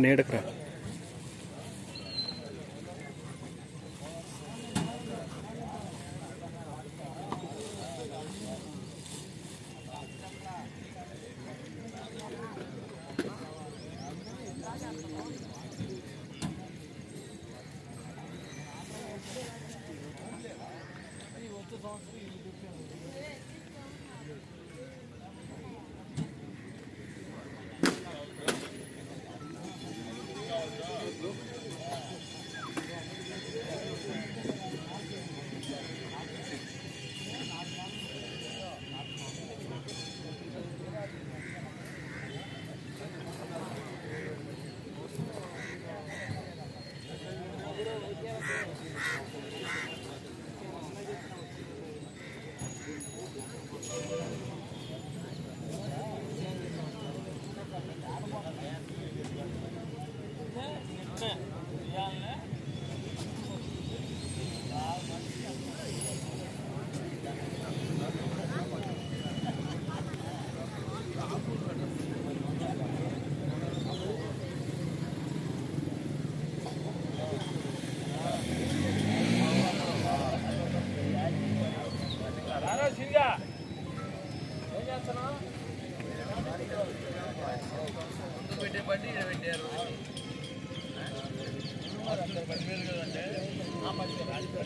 నీడకరా వాళ్ళు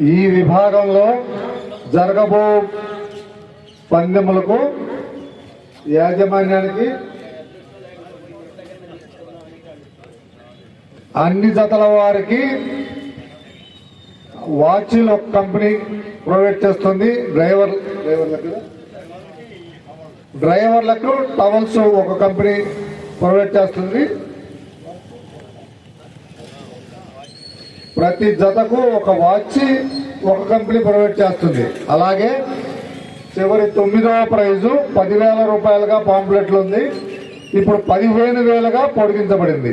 ఈ విభాగంలో జరగబో పందెములకు యాజమాన్యానికి అన్ని జతల వారికి వాచీలు ఒక కంపెనీ ప్రొవైడ్ చేస్తుంది. డ్రైవర్ డ్రైవర్లకు. డ్రైవర్లకు టవల్స్ ఒక కంపెనీ ప్రొవైడ్ చేస్తుంది. ప్రతి జతకు ఒక వాచ్ ఒక కంపెనీ ప్రొవైడ్ చేస్తుంది. అలాగే చివరి తొమ్మిదవ ప్రైజు పదివేల రూపాయలుగా పాంప్లెట్లు ఉంది ఇప్పుడు పదిహేను వేలుగా పొడిగించబడింది.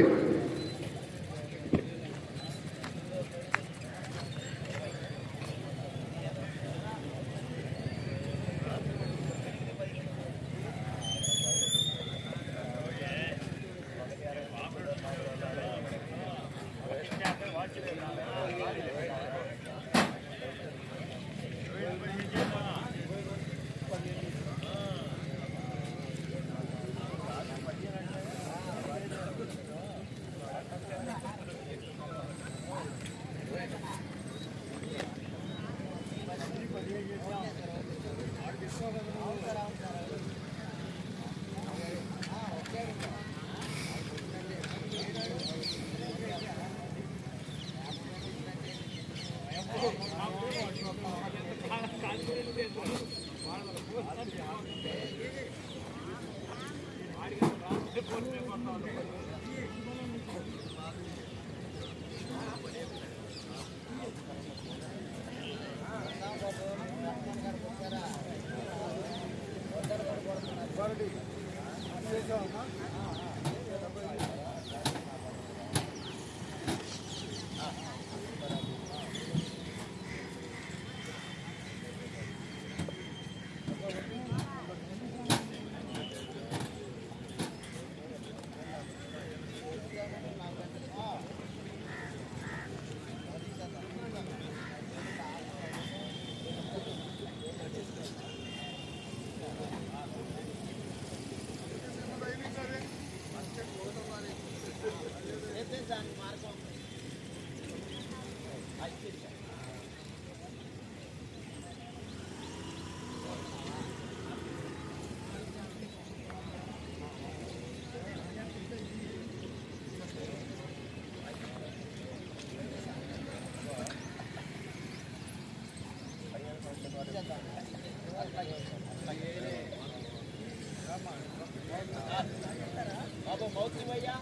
ભૈયા.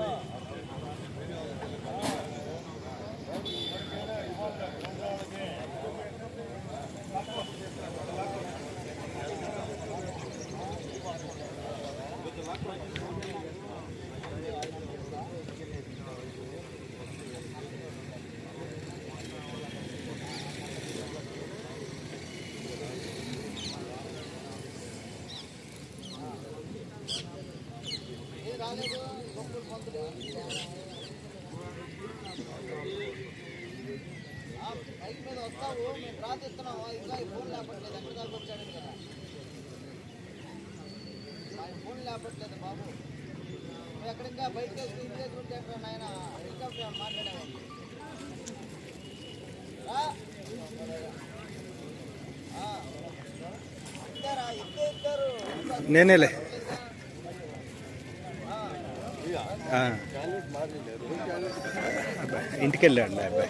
మీద వస్తావు మేము ప్రార్థిస్తున్నాము ఇంకా ఈ ఫోన్ లేపట్లేదు ఎక్కడ దాకా వచ్చాడు కదా ఆయన ఫోన్ లేపట్లేదు బాబు. నువ్వు ఎక్కడ ఇంకా బయటకు వేసి ఇంటి దగ్గర ఉంటే ఎక్కడ నాయన? హెలికాప్టర్ మాట్లాడేవాడు రా. ఆ. ఇద్దరా? ఇద్దరు ఇద్దరు. నేనేలే. ఇంటికి వెళ్ళండి అబ్బాయి.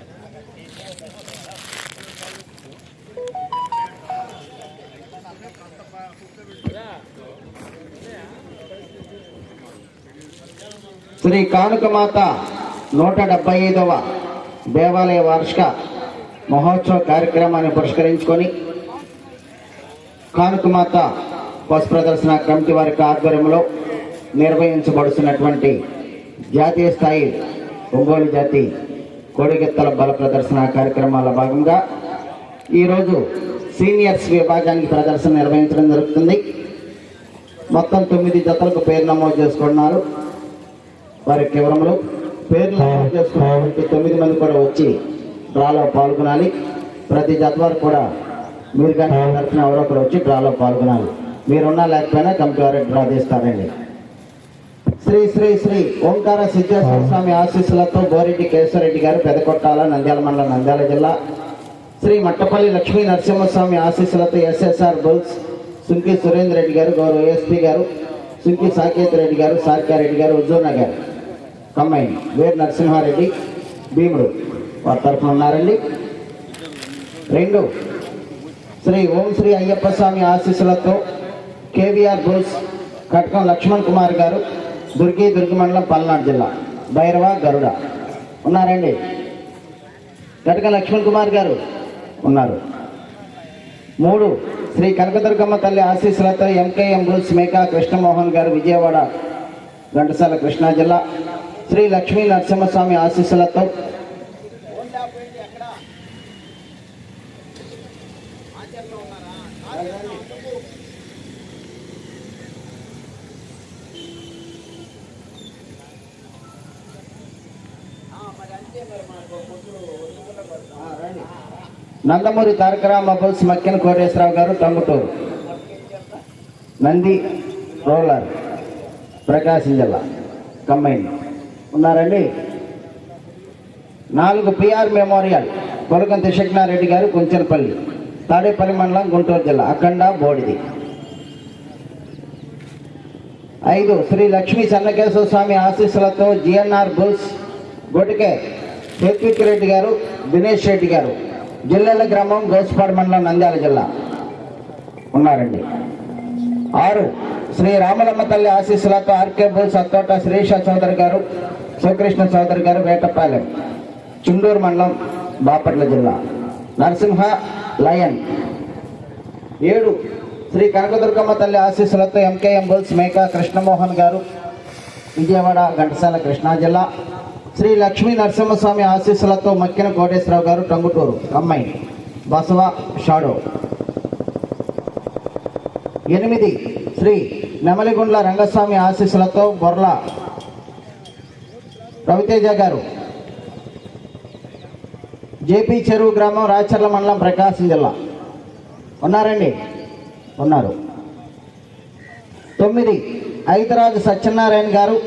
శ్రీ కానుకమాత నూట డెబ్బై ఐదవ దేవాలయ వార్షిక మహోత్సవ కార్యక్రమాన్ని పురస్కరించుకొని కానుకమాత పశు ప్రదర్శన కమిటీ వారి ఆధ్వర్యంలో నిర్వహించబడుతున్నటువంటి జాతీయ స్థాయి ఒంగోలు జాతి కోడిగెత్తల బల ప్రదర్శన కార్యక్రమాల భాగంగా ఈరోజు సీనియర్స్ విభాగానికి ప్రదర్శన నిర్వహించడం జరుగుతుంది. మొత్తం తొమ్మిది జతలకు పేరు నమోదు చేసుకున్నారు. వారి వివరములు పేర్లు చేసుకున్నటువంటి తొమ్మిది మంది కూడా వచ్చి డ్రాలో పాల్గొనాలి. ప్రతి జత వారు కూడా మీరు కానీ తరఫున ఎవరో ఒకరు వచ్చి డ్రాలో పాల్గొనాలి. మీరున్నా లేకపోయినా కమిటీ వారు డ్రా తీస్తారండి. శ్రీ శ్రీ శ్రీ ఓంకార సిద్ధేశ్వర స్వామి ఆశీస్సులతో బోరెడ్డి కేశవరెడ్డి గారు పెదకొట్టాల నంద్యాల మండలం నంద్యాల జిల్లా. శ్రీ మట్టపల్లి లక్ష్మీ నరసింహస్వామి ఆశీస్సులతో S S R bulls Sunki Surender Reddy గారు గౌరవ ఏఎస్పీ గారు సుంకి సాకేత్ రెడ్డి గారు సార్కారెడ్డి గారు ఉజ్జోన గారు కమ్మాయి వేరు నరసింహారెడ్డి భీముడు వారి తరఫున ఉన్నారండి. రెండు శ్రీ ఓం శ్రీ అయ్యప్ప స్వామి ఆశీస్సులతో కేవీఆర్ బోస్ కటకం లక్ష్మణ్ కుమార్ గారు దుర్గి దుర్గి మండలం పల్నాడు జిల్లా భైరవ గరుడ ఉన్నారండి. కటక లక్ష్మణ్ కుమార్ గారు ఉన్నారు. మూడు శ్రీ కనకదుర్గమ్మ తల్లి ఆశీస్సులతో ఎంకేఎం బుల్స్ మేకా కృష్ణమోహన్ గారు విజయవాడ ఘంటసాల కృష్ణా జిల్లా శ్రీ లక్ష్మీ నరసింహస్వామి ఆశీస్సులతో. నందమూరి తారక రామబుల్స్ మక్కెన కోటేశ్వరరావు గారు టంగుటూరు నంది రోలర్ ప్రకాశం జిల్లా కంబైన్. ఉన్నారండి. నాలుగు పిఆర్ మెమోరియల్ కొరకంత శక్నారెడ్డి గారు కొంచెనపల్లి తాడేపల్లి మండలం గుంటూరు జిల్లా అఖండ బోడిది. ఐదు శ్రీ లక్ష్మీ సన్నకేశ్వర స్వామి ఆశీస్సులతో G N R bulls Gotike Hethvik Reddy గారు దినేష్ రెడ్డి గారు జిల్లెల గ్రామం గోస్పాడు మండలం నంద్యాల జిల్లా ఉన్నారండి. ఆరు శ్రీ రామలమ్మ తల్లి ఆశీస్సులతో R K bulls Attota Srisha Chowdary గారు శివకృష్ణ చౌదరి గారు వేటపాలెం చుండూరు మండలం బాపట్ల జిల్లా. నరసింహ లయన్. ఏడు శ్రీ కనకదుర్గమ్మ తల్లి ఆశీస్సులతో ఎంకేఎం బుల్స్ మేకా కృష్ణమోహన్ గారు విజయవాడ ఘంటసాల కృష్ణా జిల్లా. శ్రీ లక్ష్మీ నరసింహస్వామి ఆశీస్సులతో మక్కిన కోటేశ్వరరావు గారు టంగుటూరు అమ్మాయి బసవ షాడో. ఎనిమిది శ్రీ నెమలిగుండ్ల రంగస్వామి ఆశీస్సులతో బొర్ల రవితేజ గారు. జేపీ చెరువు గ్రామం రాచర్ల మండలం ప్రకాశం జిల్లా. ఉన్నారండి? ఉన్నారు. తొమ్మిది ఐదరాజు సత్యనారాయణ గారు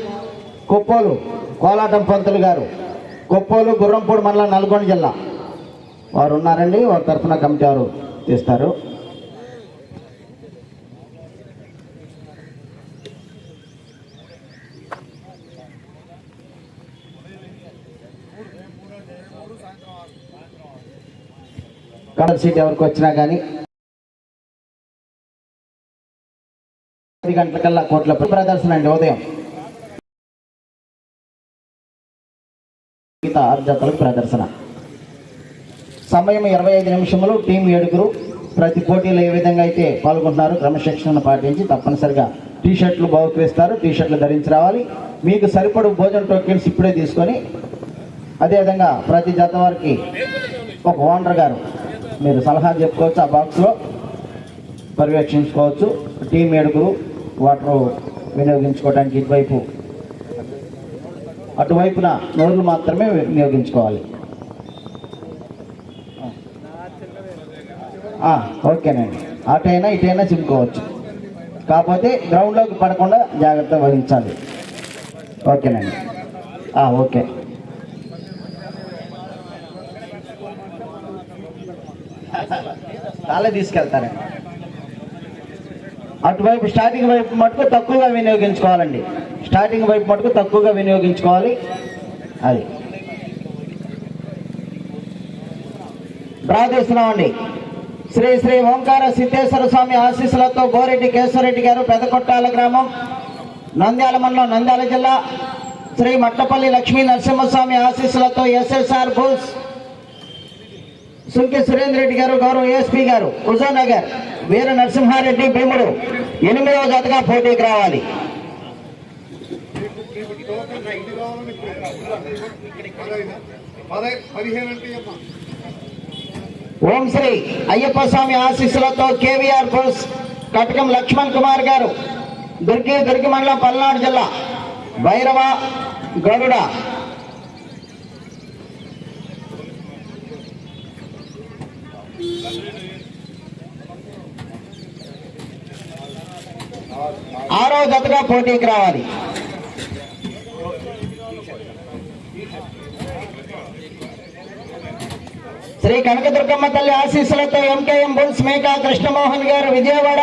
కొప్పోలు కోలాటం పంతులు గారు కొప్పోలు గుర్రంపూడి మండలం నల్గొండ జిల్లా. వారు ఉన్నారండి వారి తరఫున కమిటీ వారు తీస్తారు. కడప సీట్ ఎవరికి వచ్చినా కానీ పది గంటలకల్లా కోట్ల ప్రదర్శన అండి ఉదయం. మిగతా ఆరు ప్రదర్శన. సమయం ఇరవై ఐదు నిమిషములు టీం ఏడుగురు ప్రతి పోటీలో ఏ విధంగా అయితే పాల్గొంటున్నారు క్రమశిక్షణను పాటించి తప్పనిసరిగా టీ షర్ట్లు బహుకరిస్తారు టీ షర్ట్లు ధరించి రావాలి. మీకు సరిపడు భోజన టోకెన్స్ ఇప్పుడే తీసుకొని అదేవిధంగా ప్రతి జత వారికి ఒక ఓనర్ గారు మీరు సలహా చెప్పుకోవచ్చు ఆ బాక్స్లో పర్యవేక్షించుకోవచ్చు. టీం ఏడుగురు వాటర్ వినియోగించుకోవడానికి ఇటువైపు అటువైపున నోర్లు మాత్రమే వినియోగించుకోవాలి. ఓకేనండి. అటైనా ఇటైనా చిమ్ముకోవచ్చు. కాకపోతే గ్రౌండ్లోకి పడకుండా జాగ్రత్త వహించాలి. ఓకేనండి. ఓకే. అలా తీసుకెళ్తారండి అటువైపు స్టార్టింగ్ వైపు మటుకు తక్కువగా వినియోగించుకోవాలండి. స్టార్టింగ్ వైపు మటుకు తక్కువగా వినియోగించుకోవాలి. అది. డ్రా చేస్తున్నామండి. శ్రీ శ్రీ ఓంకార సిద్ధేశ్వర స్వామి ఆశీస్సులతో గోరెడ్డి కేశవరెడ్డి గారు పెదకొట్టాల గ్రామం నంద్యాల మండలం నంద్యాల జిల్లా శ్రీ మట్టపల్లి లక్ష్మీ నరసింహస్వామి ఆశీస్సులతో S S R Bose Sunki Surendra Reddy గారు గౌరవ ఏఎస్పీ గారు హుజానగర్ వీర నరసింహారెడ్డి భీముడు. ఎనిమిదవ జతగా పోటీకి రావాలి. ఓం శ్రీ అయ్యప్ప స్వామి ఆశీస్సులతో కేవీఆర్ పోస్ కటకం లక్ష్మణ్ కుమార్ గారు దుర్గి దుర్గి మండలం పల్నాడు జిల్లా భైరవ గరుడ ఆరో జతగా పోటీకి రావాలి. శ్రీ కనకదుర్గమ్మ తల్లి ఆశీస్సులతో ఎంకేఎం బుల్స్ మేకా కృష్ణమోహన్ గారు విజయవాడ.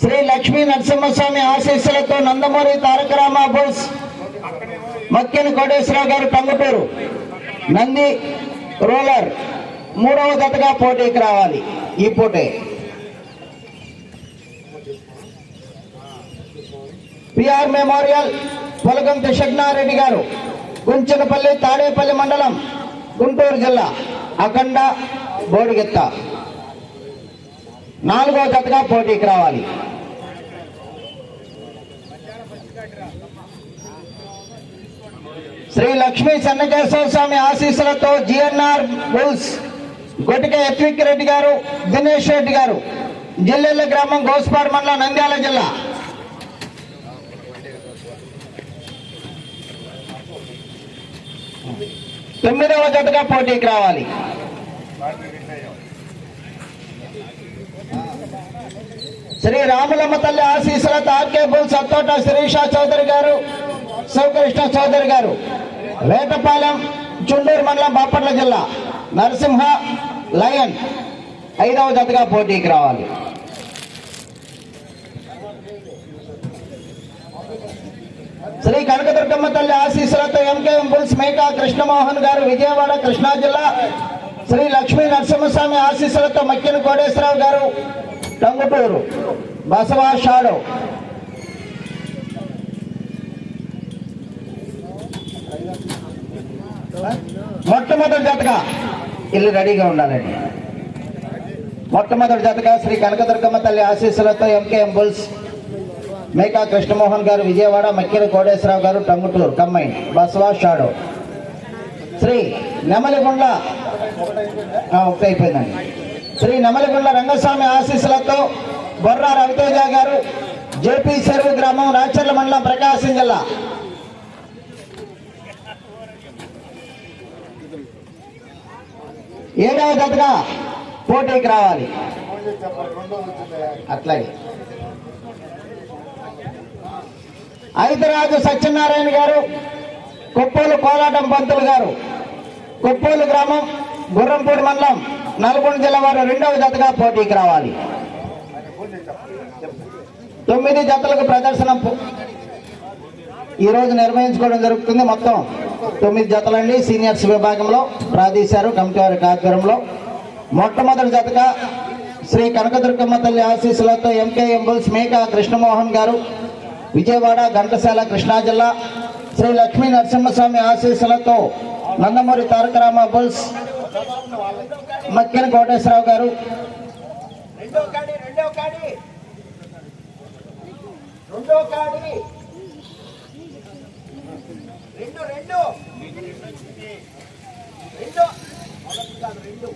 శ్రీ లక్ష్మీ నరసింహస్వామి ఆశీస్సులతో నందమూరి తారకరామ బుల్స్. మక్కిన కోటేశ్వరరావు గారు టంగుటూరు నంది రోలర్. మూడవ జతగా పోటీకి రావాలి. ఈ పోటీ. పిఆర్ మెమోరియల్ పొలగం కృష్ణారెడ్డి గారు గుంచనపల్లి తాడేపల్లి మండలం గుంటూరు జిల్లా అఖండ బోడిగెత్త. నాలుగవ జతగా పోటీకి రావాలి. శ్రీ లక్ష్మీ చెన్నకేశ్వర స్వామి ఆశీస్సులతో G N R bulls Gotika Yathvik Reddy గారు దినేష్ రెడ్డి గారు జిల్లెల గ్రామం గోస్పాడు మండలం నంద్యాల జిల్లా. తొమ్మిదవ జట్టుగా పోటీకి రావాలి. శ్రీ రాములమ్మ తల్లి ఆశీసుల తార్కేపుల్ సత్తోట శిరీష చౌదరి గారు శివకృష్ణ చౌదరి గారు. వేటపాలెం చుండూరు మండలం బాపట్ల జిల్లా. నరసింహ లయన్ ఐదవ జతగా పోటీకి రావాలి. శ్రీ కనకదుర్గమ్మ తల్లి ఆశీస్సులతో ఎంకేఎం బుల్స్ మేకా కృష్ణమోహన్ గారు విజయవాడ కృష్ణా జిల్లా. శ్రీ లక్ష్మీ నరసింహస్వామి ఆశీస్సులతో మక్కిన కోటేశ్వరరావు గారు టంగుటూరు. బసవా షాడో. మొట్టమొదటి జతగా ఇల్లు రెడీగా ఉండాలండి మొట్టమొదటి జతగా శ్రీ కనకదుర్గమ్మ తల్లి ఆశీస్సులతో ఎంకేఎం బుల్స్ మేకా కృష్ణమోహన్ గారు విజయవాడ మక్కిన కోటేశ్వరరావు గారు టంగుటూరు కమ్మైన్ బస్వా షాడో. శ్రీ నెమలిగుండ్ల ఒకటి అయిపోయిందండి శ్రీ నెమలిగుండ్ల రంగస్వామి ఆశీస్సులతో బొర్రా రవితేజ గారు జేపీ చెరువు గ్రామం రాచర్ల మండలం ప్రకాశం జిల్లా. ఏడవ జతగా పోటీకి రావాలి. అట్లాగే. ఐదరాజు సత్యనారాయణ గారు కొప్పోలు కోలాటం పంతులు గారు కొప్పోలు గ్రామం గుర్రంపూడి మండలం నల్గొండ జిల్లా వారు రెండవ జతగా పోటీకి రావాలి. తొమ్మిది జతలకు ప్రదర్శన ఈరోజు నిర్వహించుకోవడం జరుగుతుంది మొత్తం తొమ్మిది జతలండి సీనియర్స్ విభాగంలో ప్రాదేశారు కమిటీ వారి ఆధ్వర్యంలో మొట్టమొదటి జతగా శ్రీ కనకదుర్గమ్మ తల్లి ఆశీస్సులతో ఎంకే ఎంబుల్స్ మేకా కృష్ణమోహన్ గారు విజయవాడ ఘంటసాల కృష్ణా జిల్లా శ్రీ లక్ష్మీ నరసింహస్వామి ఆశీస్సులతో నందమూరి తారకరామ బుల్స్ మక్కెన కోటేశ్వరరావు గారు. రెండో కాడి రెండో కాడి. రెండో కాడి. రెండు రెండు. రెండు. మొదటి కాదు రెండు.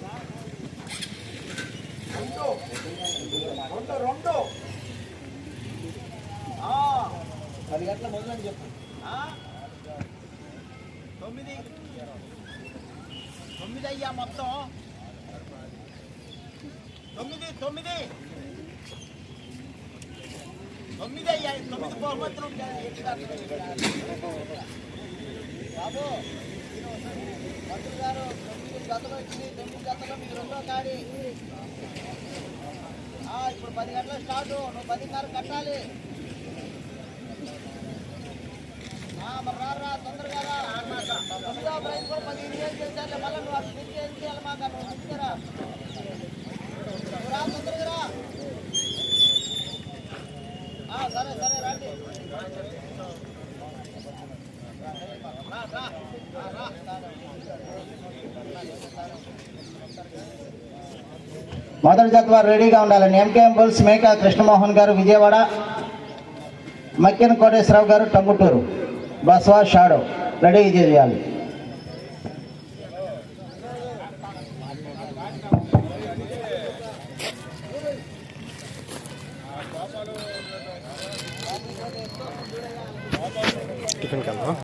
రెండు రెండు. రెండు పది గంటల మొదలని చెప్పు? తొమ్మిది తొమ్మిది. అయ్యా మొత్తం. తొమ్మిది తొమ్మిది. తొమ్మిది అయ్యా తొమ్మిది బహుమతులు ఉంటాయి. బాబు మంత్రి గారు తొమ్మిది జతలు వచ్చినాయి తొమ్మిది జతలు మీకు రెండో కాడి ఇప్పుడు పది గంటల స్టార్ట్ నువ్వు పదిన్నర కట్టాలి. మరి రా రా తొందరగా రా. తొమ్మిదో ప్రైజ్ కూడా పదిహేను వేలు చేశారు మళ్ళీ నువ్వు అటు తిరిగి చేయాలి మాకు అక్కడ తీసుకురా నువ్వు రా తొందరగా రా. సరే సరే రండి. మొదటి జత వారు రెడీగా ఉండాలండి ఎంకేఎం బుల్స్ మేకా కృష్ణమోహన్ గారు విజయవాడ మక్కిన కోటేశ్వరరావు గారు టంగుటూరు బస్వా షాడో రెడీ చేయాలి.